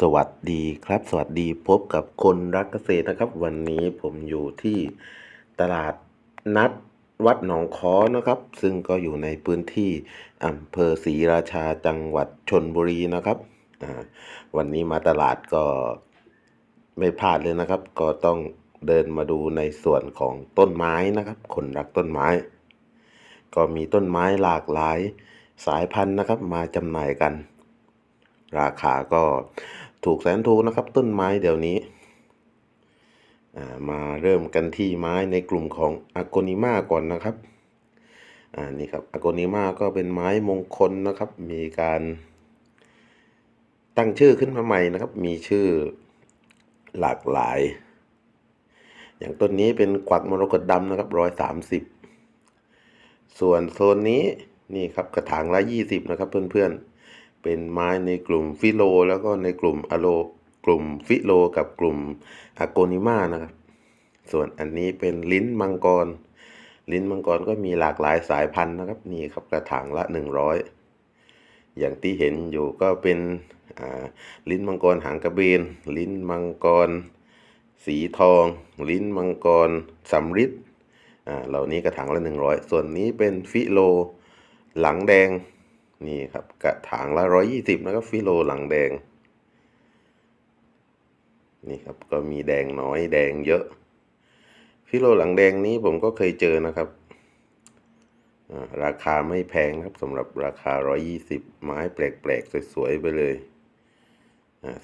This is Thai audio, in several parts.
สวัสดีครับ สวัสดีพบกับคนรักเกษตรนะครับ วันนี้ผมอยู่ที่ตลาดนัดวัดหนองค้อนะครับ ซึ่งก็อยู่ในพื้นที่อำเภอศรีราชาจังหวัดชนบุรีนะครับวันนี้มาตลาดก็ไม่พลาดเลยนะครับ ก็ต้องเดินมาดูในส่วนของต้นไม้นะครับ คนรักต้นไม้ ก็มีต้นไม้หลากหลายสายพันธุ์นะครับ มาจำหน่ายกัน ราคาก็ ถูกแสนถูกนะครับ ต้นไม้เดี๋ยวนี้ มาเริ่มกันที่ไม้ในกลุ่มของอ g โกนิมาก่อนนะครับอ่านี่ครับอ g โกนิมาก็เป็นไม้มงคลนะครับ มีการตั้งชื่อขึ้นมาใหม่นะครับ มีชื่อหลากหลาย อย่างต้นนี้เป็นกวักมรกตดำนะครับร้อยสามสิบส่วนโซนนี้นี่ครับกระถางละยี่สิบนะครับเพื่อนๆ เป็นไม้ในกลุ่มฟิโล แล้วก็ในกลุ่มอะโล กลุ่มฟิโล กับกลุ่มอะโกนิมานะครับ ส่วนอันนี้เป็นลิ้นมังกร ลิ้นมังกรก็มีหลากหลายสายพันธุ์นะครับ นี่ครับกระถางละหนึ่งร้อยอย่างที่เห็นอยู่ก็เป็นลิ้นมังกรหางกระเบน ลิ้นมังกร สีทอง ลิ้นมังกรสำริดอ่าเหล่านี้กระถางละหนึ่งร้อยส่วนนี้เป็นฟิโล หลังแดง นี่ครับกระถางละร้อยยี่สิบนะครับฟิโลหลังแดง นี่ครับก็มีแดงน้อยแดงเยอะ ฟิโลหลังแดงนี้ผมก็เคยเจอนะครับ ราคาไม่แพงครับสำหรับราคาร้อยยี่สิบไม้แปลกๆสวยๆไปเลย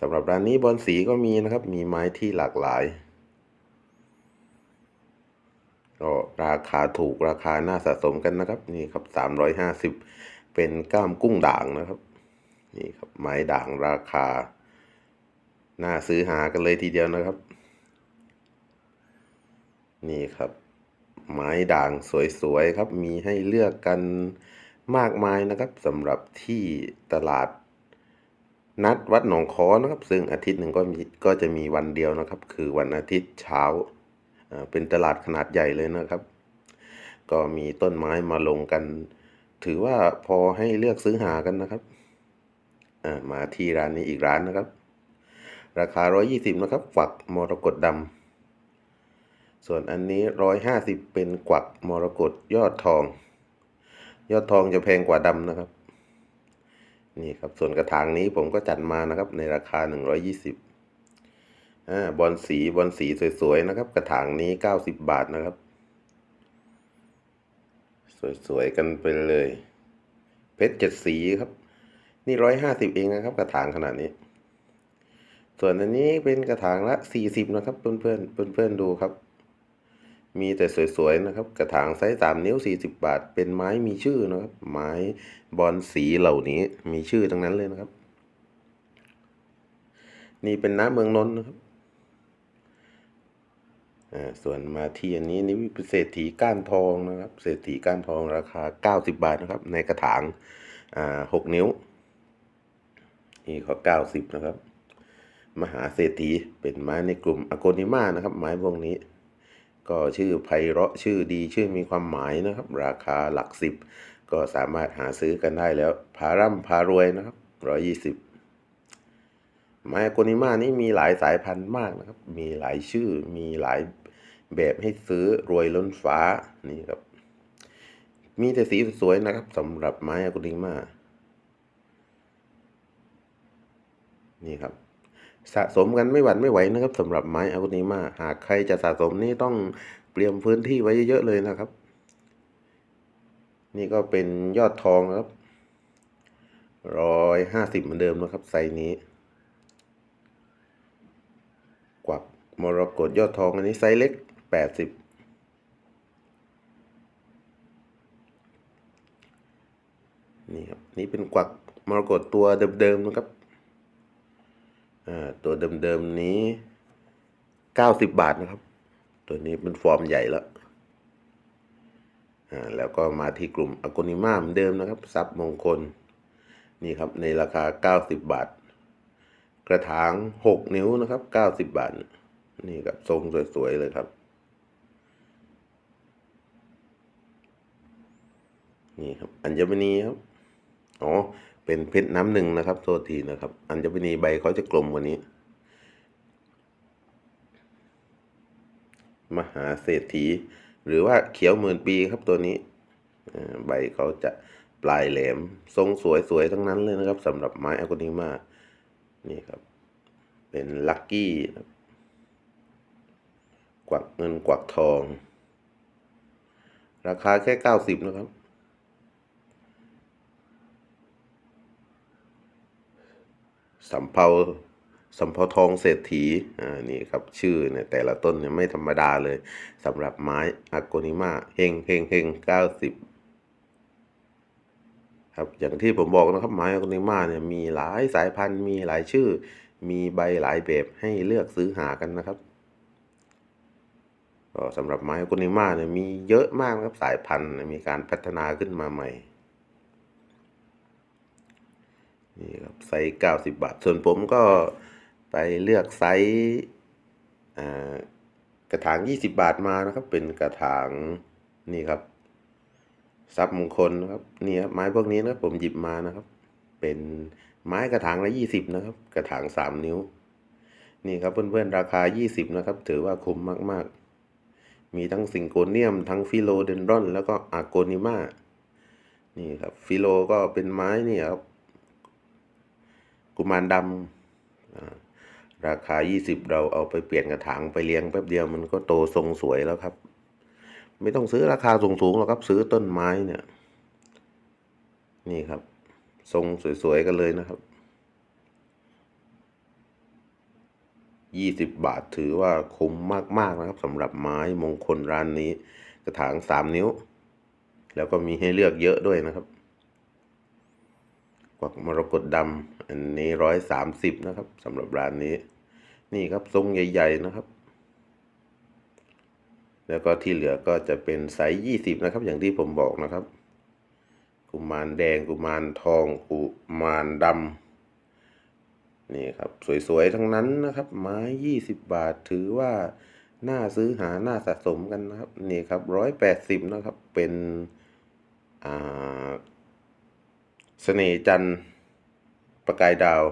สำหรับร้านนี้บอลสีก็มีนะครับ มีไม้ที่หลากหลายก็ราคาถูกราคาน่าสะสมกันนะครับ นี่ครับสามร้อยห้าสิบ เป็นก้ามกุ้งด่างนะครับนี่ครับไม้ด่างราคา น่าซื้อหากันเลยทีเดียวนะครับ นี่ครับ ไม้ด่างสวยๆครับ มีให้เลือกกันมากมายนะครับสำหรับที่ตลาด นัดวัดหนองคอนะครับ ซึ่งอาทิตย์หนึ่งก็มีก็จะมีวันเดียวนะครับ คือวันอาทิตย์เช้าอ่าเป็นตลาดขนาดใหญ่เลยนะครับ ก็มีต้นไม้มาลงกัน ถือว่าพอให้เลือกซื้อหากันนะครับอ่ามาที่ร้านนี้อีกร้านนะครับ ราคา 120 นะครับ ฝักมรกตดำส่วนอันนี้ 150 เป็นกวักมรกตยอดทอง ยอดทองจะแพงกว่าดำนะครับ นี่ครับ ส่วนกระถางนี้ผมก็จัดมานะครับ ในราคา 120อ่าบอลสีบอลสีสวยๆนะครับ กระถางนี้ 90 บาทนะครับ สวยๆกันไปเลย เพชรเจ็ดสีครับ นี่ร้อยห้าสิบเองนะครับ กระถางขนาดนี้ ส่วนอันนี้เป็นกระถางละสี่สิบนะครับ เพื่อนเพื่อนเพื่อนเพื่อนๆดูครับ มีแต่สวยๆนะครับ กระถางไซส์สามนิ้วสี่สิบบาท เป็นไม้มีชื่อนะครับ ไม้บอลสีเหล่านี้มีชื่อทั้งนั้นเลยนะครับ นี่เป็นน้ำเมืองนนท์นะครับ ส่วนมาที่อันนี้นี่เป็นเศรษฐีก้านทองนะครับเศรษฐีก้านทองราคา 90 บาทนะครับ ในกระถางอ่า6นิ้ว นี่เขา90 นะครับ มหาเศรษฐีเป็นไม้ในกลุ่มอโกนิมานะครับ ไม้พวกนี้ ก็ชื่อไพเราะชื่อดีชื่อมีความหมายนะครับ ราคาหลักสิบก็สามารถหาซื้อกันได้แล้วพาร่ำพารวยนะครับ120 ไม้อโกนิมานี่มีหลายสายพันธุ์มากนะครับ มีหลายชื่อ มีหลายแบบให้ซื้อรวยล้นฟ้านี่ครับ มีแต่สีสวยๆนะครับสำหรับไม้อโกนิมานี่ครับ สะสมกันไม่หวั่นไม่ไหวนะครับสำหรับไม้อโกนิมาหากใครจะสะสมนี่ต้องเตรียมพื้นที่ไว้เยอะๆเลยนะครับ นี่ก็เป็นยอดทองครับร้อยห้าสิบเหมือนเดิมนะครับไซนี้ กวัก มรกตยอดทองอันนี้ไซส์เล็กแปดสิบนี่ครับนี่เป็นกวักมรกตตัวเดิมๆนะครับอ่าตัวเดิมๆนี้เก้าสิบบาทนะครับ ตัวนี้เป็นฟอร์มใหญ่แล้วอ่าแล้วก็มาที่กลุ่มอ g โกนิมาเหมือนเดิมนะครับซับมงคล นี่ครับในราคาเก้าสิบบาท กระถางหกนิ้วนะครับเก้าสิบบาท นี่ครับทรงสวย ๆ เลยครับ นี่ครับ อัญมณีครับ อ๋อ เป็นเพชรน้ำหนึ่งนะครับ โทษทีนะครับ อัญมณีใบเขาจะกลมกว่านี้ มหาเศรษฐี หรือว่าเขียวหมื่นปีครับตัวนี้ ใบเขาจะปลายแหลม ทรงสวย ๆ ทั้งนั้นเลยนะครับสำหรับไม้อะโกนิมานี่ครับ เป็นลัคกี้ครับ กวักเงินกวักทอง ราคาแค่เก้าสิบนะครับ สำเภาสำเภาทองเศรษฐี อ่า นี่ครับ ชื่อเนี่ยแต่ละต้นเนี่ยไม่ธรรมดาเลยสำหรับไม้อะโกนิมาเฮงเฮงเฮงเก้าสิบครับ อย่างที่ผมบอกนะครับ ไม้อะโกนิมาเนี่ยมีหลายสายพันธุ์ มีหลายชื่อ มีใบหลายแบบให้เลือกซื้อหากันนะครับ ก็สำหรับไม้อะโกนิมาเนี่ยมีเยอะมากนะครับสายพันธุ์มีการพัฒนาขึ้นมาใหม่ นี่ครับไซส์เก้าสิบบาท ส่วนผมก็ไปเลือกไซส์กระถางยี่สิบาทมานะครับ เป็นกระถางนี่ครับทรัพย์มงคลนะครับนี่ครับไม้พวกนี้นะผมหยิบมานะครับ เป็นไม้กระถางละยี่สิบนะครับ กระถางสามนิ้ว นี่ครับเพื่อนๆราคายี่สิบนะครับ ถือว่าคุ้มมากๆ มีทั้งซิงโกเนียม ทั้งฟิโลเดนดรอน แล้วก็อาโกนิมานี่ครับฟิโลก็เป็นไม้นี่ครับ กุมารดำอ่าราคา 20 เราเอาไปเปลี่ยนกระถางไปเลี้ยงแป๊บเดียวมันก็โตทรงสวยแล้วครับ ไม่ต้องซื้อราคาสูงๆหรอกครับ ซื้อต้นไม้เนี่ย นี่ครับ ทรงสวยๆกันเลยนะครับ 20 บาทถือว่าคุ้มมากๆนะครับสำหรับไม้มงคลร้านนี้ กระถาง 3 นิ้ว แล้วก็มีให้เลือกเยอะด้วยนะครับ กวักมรกตดำอันนี้ร้อยสามสิบนะครับสำหรับร้านนี้ นี่ครับทรงใหญ่ ๆ นะครับ แล้วก็ที่เหลือก็จะเป็นไซส์ยี่สิบนะครับ อย่างที่ผมบอกนะครับ กุมารแดงกุมารทองกุมารดำ นี่ครับสวยๆทั้งนั้นนะครับ ไม้ยี่สิบบาทถือว่าน่าซื้อหาน่าสะสมกันนะครับนี่ครับร้อยแปดสิบนะครับเป็นอ่าเสน่จันประกายดาว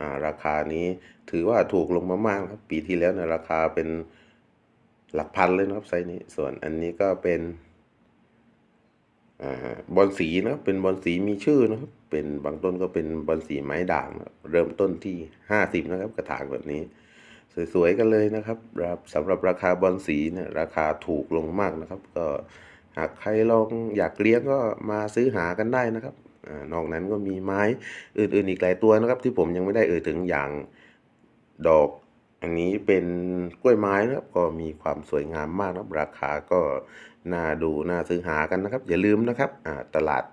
อ่าราคานี้ถือว่าถูกลงมามากครับ ปีที่แล้วเนี่ยราคาเป็นหลักพันเลยนะครับไซส์นี้ ส่วนอันนี้ก็เป็นอ่าบอลสีนะครับเป็นบอลสีมีชื่อนะครับ เป็นบางต้นก็เป็นบอลสีไม้ด่าง เริ่มต้นที่ห้าสิบนะครับ กระถางแบบนี้ สวยๆกันเลยนะครับสำหรับราคาบอลสีเนี่ยราคาถูกลงมากนะครับ ก็หากใครลองอยากเลี้ยงก็มาซื้อหากันได้นะครับอนอกนั้นก็มีไม้อื่นๆอีกหลายตัวนะครับ ที่ผมยังไม่ได้เอ่ยถึงอย่างดอก อันนี้เป็นกล้วยไม้นะครับ ก็มีความสวยงามมากนะครับ ราคาก็น่าดูน่าซื้อหากันนะครับ อย่าลืมนะครับตลาด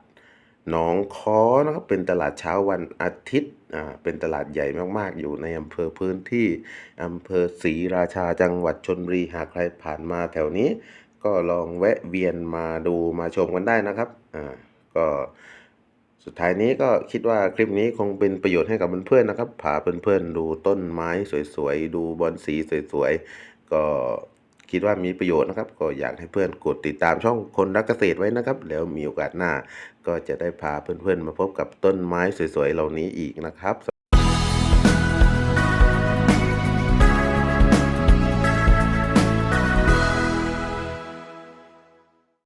หนองคอนะครับเป็นตลาดเช้าวันอาทิตย์อ่าเป็นตลาดใหญ่มากๆ อยู่ในอำเภอพื้นที่อำเภอศรีราชาจังหวัดชนบุรีหากใครผ่านมาแถวนี้ ก็ลองแวะเวียนมาดูมาชมกันได้นะครับอ่าก็สุดท้ายนี้ก็คิดว่าคลิปนี้คงเป็นประโยชน์ให้กับเพื่อนๆนะครับพาเพื่อนๆดูต้นไม้สวยๆ ดูบอนสีสวยๆ ก็ คิดว่ามีประโยชน์นะครับ ก็อยากให้เพื่อนกดติดตามช่องคนรักเกษตรไว้นะครับ แล้วมีโอกาสหน้า ก็จะได้พาเพื่อนๆ มาพบกับต้นไม้สวยๆเหล่านี้อีกนะครับส